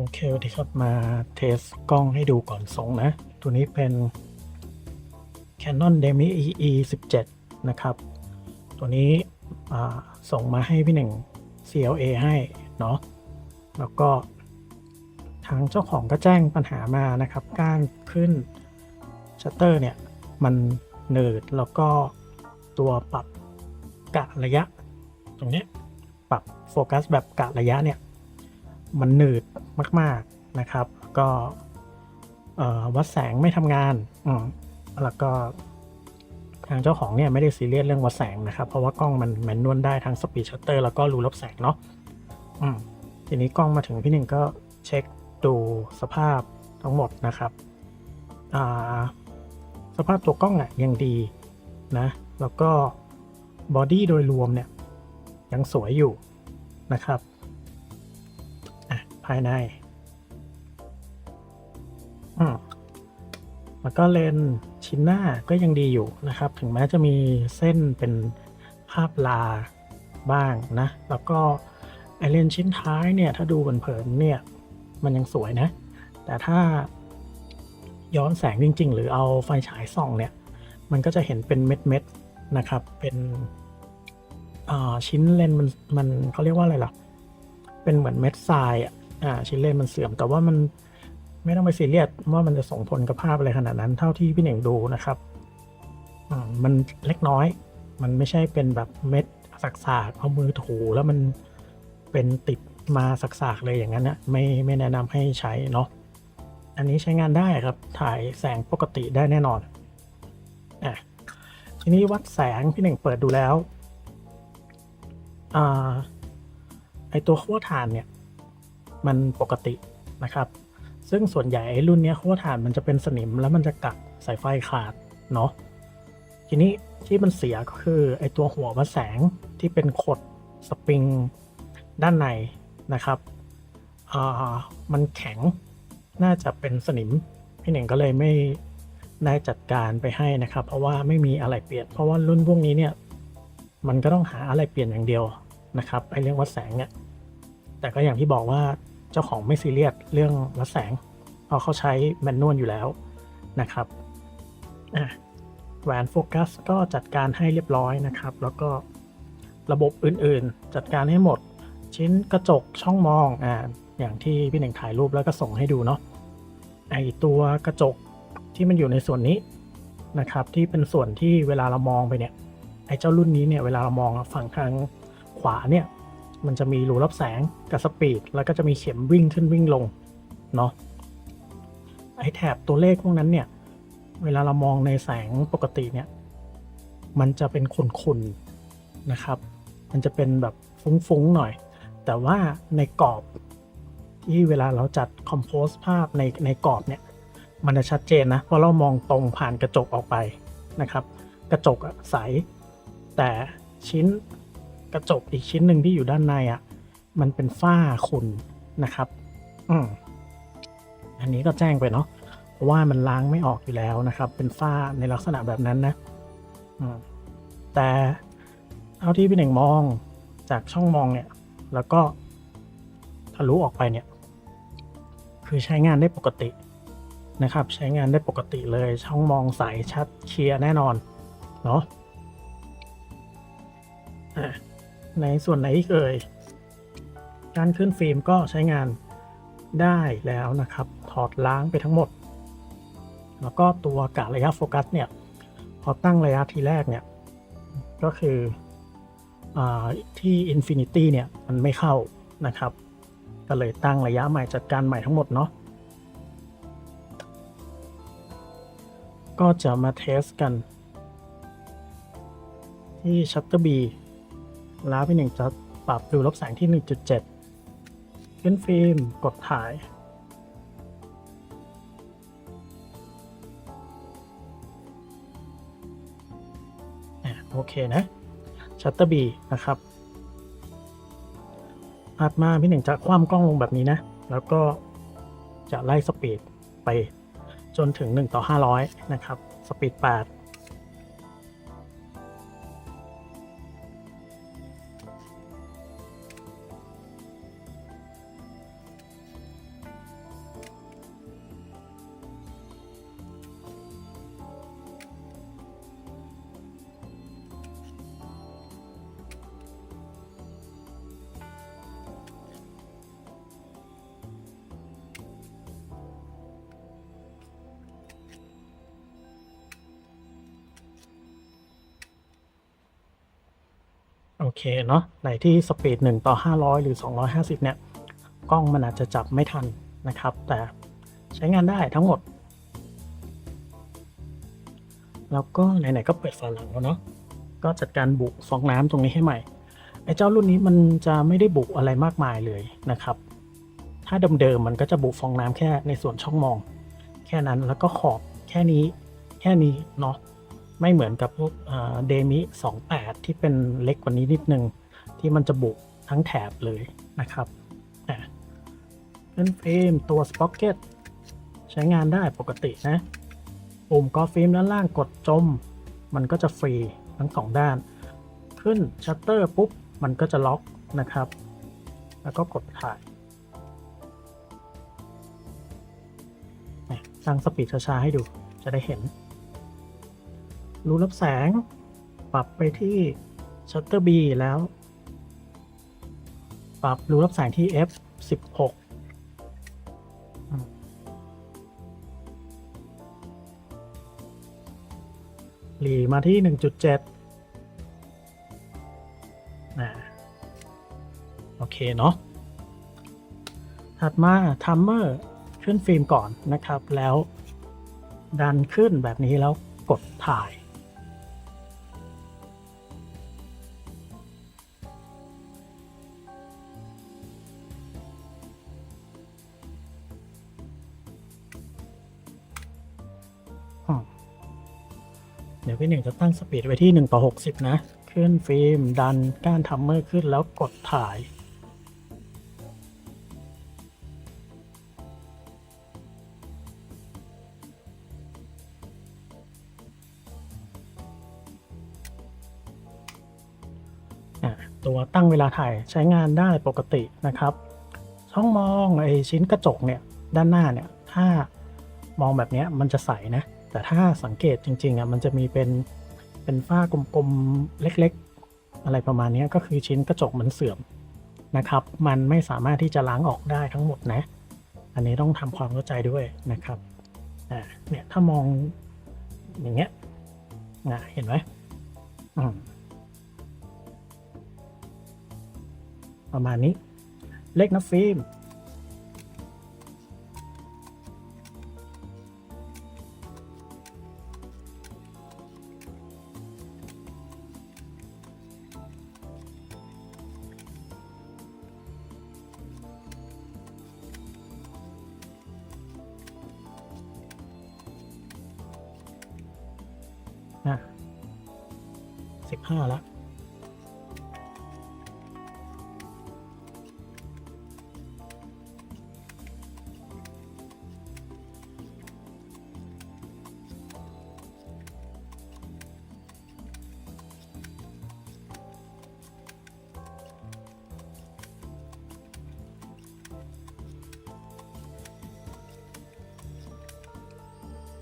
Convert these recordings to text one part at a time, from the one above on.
โอเคสวัสดีครับมาเทสกล้องให้ดูก่อนส่งนะ ตัวนี้เป็น Canon Demi EE 17 นะครับ ตัวนี้ส่งมาให้พี่หนึ่ง CLA ให้เนาะแล้วก็ทางเจ้าของก็แจ้งปัญหามานะครับ การขึ้นชัตเตอร์เนี่ย มันหนืดแล้วก็ตัวปรับกะระยะ ตรงนี้ปรับโฟกัสแบบกะระยะเนี่ย มันหนืดมาก ๆนะครับ ก็วัดแสงไม่ทำงานแล้วก็ทางเจ้าของเนี่ยไม่ได้ซีเรียสเรื่องวัดแสงนะครับ เพราะว่ากล้องมันแมนนวลได้ทั้งสปีดชัตเตอร์แล้วก็รูลบแสงเนาะทีนี้กล้องมาถึงพี่หนึ่งก็เช็คดูสภาพทั้งหมดนะครับ สภาพตัวกล้องอะยังดีนะ แล้วก็บอดี้โดยรวมเนี่ยยังสวยอยู่นะครับ ภายใน อืมแล้วก็เลนชิ้นหน้าก็ยังดีอยู่นะครับ ถึงแม้จะมีเส้นเป็นภาพลาบ้างนะ แล้วก็ไอเลนชิ้นท้ายเนี่ย ถ้าดูเผินๆเนี่ย มันยังสวยนะ แต่ถ้าย้อนแสงจริง ๆ หรือเอาไฟฉายส่องเนี่ย มันก็จะเห็นเป็นเม็ดๆนะครับ เป็นชิ้นเลนมันมันเขาเรียกว่าอะไรล่ะ เป็นเหมือนเม็ดทรายอะ อ่าชิ้นเลนมันเสื่อม แต่ว่ามันไม่ต้องไปซีเรียสว่ามันจะส่งผลกับภาพอะไรขนาดนั้น เท่าที่พี่เหน่งดูนะครับอืมมันเล็กน้อย มันไม่ใช่เป็นแบบเม็ดสักๆเอามือถูแล้วมันเป็นติดมาสักๆเลยอย่างนั้นนะไม่ไม่แนะนำให้ใช้เนาะอันนี้ใช้งานได้ครับถ่ายแสงปกติได้แน่นอนอะทีนี้วัดแสงพี่หนึ่งเปิดดูแล้วอ่าไอตัวขั้วถ่านเนี่ย มันปกตินะครับ ซึ่งส่วนใหญ่ไอ้รุ่นนี้ยขั้วถ่านมันจะเป็นสนิมแล้วมันจะกัดสายไฟขาดเนาะทีนี้ที่มันเสียก็คือไอตัวหัววัดแสงที่เป็นขดสปริงด้านในนะครับอ่ามันแข็งน่าจะเป็นสนิม พี่หนึ่งก็เลยไม่ได้จัดการไปให้นะครับ เพราะว่าไม่มีอะไรเปลี่ยน เพราะว่ารุ่นพวกนี้เนี่ยมันก็ต้องหาอะไรเปลี่ยนอย่างเดียวนะครับไอเรื่องวัดแสงเนี่ยแต่ก็อย่างที่บอกว่า เจ้าของไม่ซีเรียสเรื่องวัดแสงเพราะเขาใช้แมนนวลอยู่แล้วนะครับแหวนโฟกัสก็จัดการให้เรียบร้อยนะครับ แล้วก็ระบบอื่นๆ จัดการให้หมดชิ้นกระจกช่องมองอ่าอย่างที่พี่หนึ่งถ่ายรูปแล้วก็ส่งให้ดูเนาะไอตัวกระจกที่มันอยู่ในส่วนนี้นะครับ ที่เป็นส่วนที่เวลาเรามองไปเนี่ยไอเจ้ารุ่นนี้เนี่ยเวลาเรามองฝั่งทางขวาเนี่ย มันจะมีรูรับแสงกับสปีดแล้วก็จะมีเข็มวิ่งขึ้นวิ่งลงเนาะไอแถบตัวเลขพวกนั้นเนี่ย เวลาเรามองในแสงปกติเนี่ย มันจะเป็นขุ่นๆนะครับ มันจะเป็นแบบฟุ้งๆหน่อย แต่ว่าในกรอบที่เวลาเราจัดคอมโพสภาพในในกรอบเนี่ย มันจะชัดเจนนะเพราะเรามองตรงผ่านกระจกออกไปนะครับ กระจกอะใสแต่ชิ้น กระจกอีกชิ้นหนึ่งที่อยู่ด้านในอะ่ะมันเป็นฝ้าขุ่นนะครับอืมอันนี้ก็แจ้งไปเนาะเพราะว่ามันล้างไม่ออกอยู่แล้วนะครับ เป็นฝ้าในลักษณะแบบนั้นนะอืมแต่เท่าที่พี่หนึ่งมองจากช่องมองเนี่ย แล้วก็ทะลุออกไปเนี่ย คือใช้งานได้ปกตินะครับ ใช้งานได้ปกติเลยช่องมองใสชัดเคลียร์แน่นอน เนาะอะ ในส่วนไหนอีกเอ่ย การขึ้นฟิล์มก็ใช้งานได้แล้วนะครับ ถอดล้างไปทั้งหมด แล้วก็ตัวกะระยะโฟกัสเนี่ยพอตั้งระยะทีแรกเนี่ย ก็คืออที่ Infinity เนี่ย มันไม่เข้านะครับ ก็เลยตั้งระยะใหม่จัดการใหม่ทั้งหมดเนาะก็จะมาเทสกัน ที่ชัต แล้วพี่หนึ่งจะปรับดูลบแสงที่ 1.7 ขึ้นฟิล์มกดถ่าย โอเคนะชัตเตอร์บีนะครับอัดมาพี่หนึ่งจะคว่ำกล้องลงแบบนี้นะ แล้วก็จะไล่สปีดไปจนถึง 1 ต่อ 500 นะครับ สปีด 8 เคเนาะไหนที่สปีด1ต่อ 500 หรือ 250 เนี่ย กล้องมันอาจจะจับไม่ทันนะครับ แต่ใช้งานได้ทั้งหมด แล้วก็ไหนๆก็เปิดฝาหลังแล้วเนาะก็จัดการบุฟองน้ำตรงนี้ให้ใหม่ไอ้เจ้ารุ่นนี้มันจะไม่ได้บุอะไรมากมายเลยนะครับ ถ้าเดิมๆมันก็จะบุฟองน้ำแค่ในส่วนช่องมอง แค่นั้นแล้วก็ขอบแค่นี้แค่นี้เนาะ ไม่เหมือนกับพวกเดมิ28 ที่เป็นเล็กกว่านี้นิดนึง ที่มันจะบุทั้งแถบเลยนะครับอะเป็นฟิล์มตัวสป็อกเก็ตใช้งานได้ปกตินะปุ่มกอฟิล์มด้านล่างกดจม มันก็จะฟรีทั้งสองด้าน ขึ้นชัตเตอร์ปุ๊บ มันก็จะล็อกนะครับ แล้วก็กดถ่ายนี่ตั้งสปีดช้าๆให้ดูจะได้เห็น รูรับแสง ปรับไปที่ชัตเตอร์ B แล้ว ปรับรูรับแสงที่ F 16หลีมาที่ 1.7นะโอเค เนาะ ถัดมาทัมเมอร์ขึ้นฟิล์มก่อนนะครับ แล้วดันขึ้นแบบนี้แล้วกดถ่าย พี่หนึ่งจะตั้งสปีดไว้ที่ 1 ต่อ 60 นะ ขึ้นฟิล์ม ดันก้านทัมเมอร์ขึ้นแล้วกดถ่าย ตัวตั้งเวลาถ่ายใช้งานได้ปกตินะครับ ช่องมองไอชิ้นกระจกเนี่ย ด้านหน้าเนี่ย ถ้ามองแบบนี้มันจะใสนะ แต่ถ้าสังเกตจริงๆอะมันจะมีเป็นเป็นฝ้ากลมๆเล็กๆ อะไรประมาณนี้ก็คือชิ้นกระจกมันเสื่อมนะครับ มันไม่สามารถที่จะล้างออกได้ทั้งหมดนะ อันนี้ต้องทำความเข้าใจด้วยนะครับเนี่ยถ้ามองอย่างเงี้ยนะเห็นไหมอืมประมาณนี้เล็กนะฟิล์ม สิบห้าแล้ว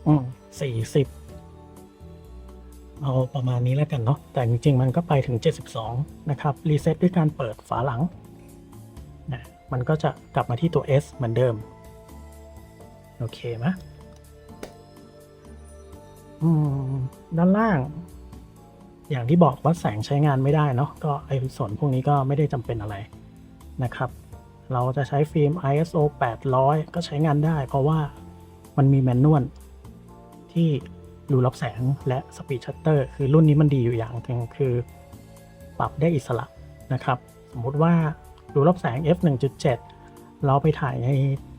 อืมสี่สิบ เอาประมาณนี้แล้วกันเนาะแต่จริงๆ มันก็ไปถึง 72 นะครับ รีเซ็ตด้วยการเปิดฝาหลังนะมันก็จะกลับมาที่ตัว S เหมือนเดิม โอเคไหมอืมด้านล่าง อย่างที่บอกว่าแสงใช้งานไม่ได้เนาะก็ไอ้ส่วนพวกนี้ก็ไม่ได้จำเป็นอะไรนะครับ เราจะใช้ฟิล์ม ISO 800 ก็ใช้งานได้ เพราะว่ามันมีแมนนวลที่ รูรับแสงและสปีดชัตเตอร์คือรุ่นนี้มันดีอยู่อย่างหนึ่งคือ ปรับได้อิสระนะครับ สมมุติว่ารูรับแสง f 1.7 เราไปถ่ายใน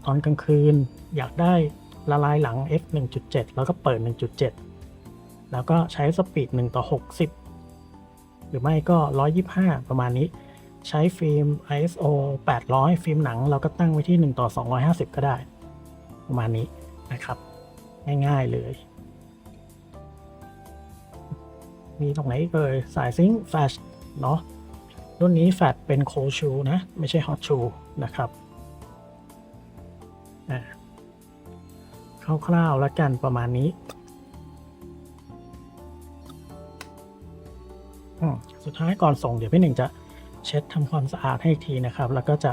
ตอนกลางคืน อยากได้ละลายหลัง f 1.7 แล้วก็เปิด 1.7 แล้วก็ใช้สปีด 1 ต่อ 60 หรือไม่ก็ 125 ประมาณนี้ ใช้ฟิล์ม ISO 800 ฟิล์มหนัง เราก็ตั้งไว้ที่ 1 ต่อ 250 ก็ได้ ประมาณนี้นะครับ ง่ายๆเลย มีตรงไหนอีกเอ่ยสายซิงค์แฟชเนาะรุ่นนี้แฟชเป็นโคชูนะ ไม่ใช่ฮอตชูนะครับคร่าวๆแล้วกันประมาณนี้ สุดท้ายก่อนส่งเดี๋ยวพี่หนึ่งจะเช็ดทำความสะอาดให้อีกทีนะครับ แล้วก็จะ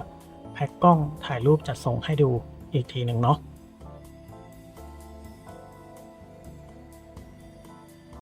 แพ็คกล้องถ่ายรูปจัดส่งให้ดูอีกทีหนึ่งเนาะ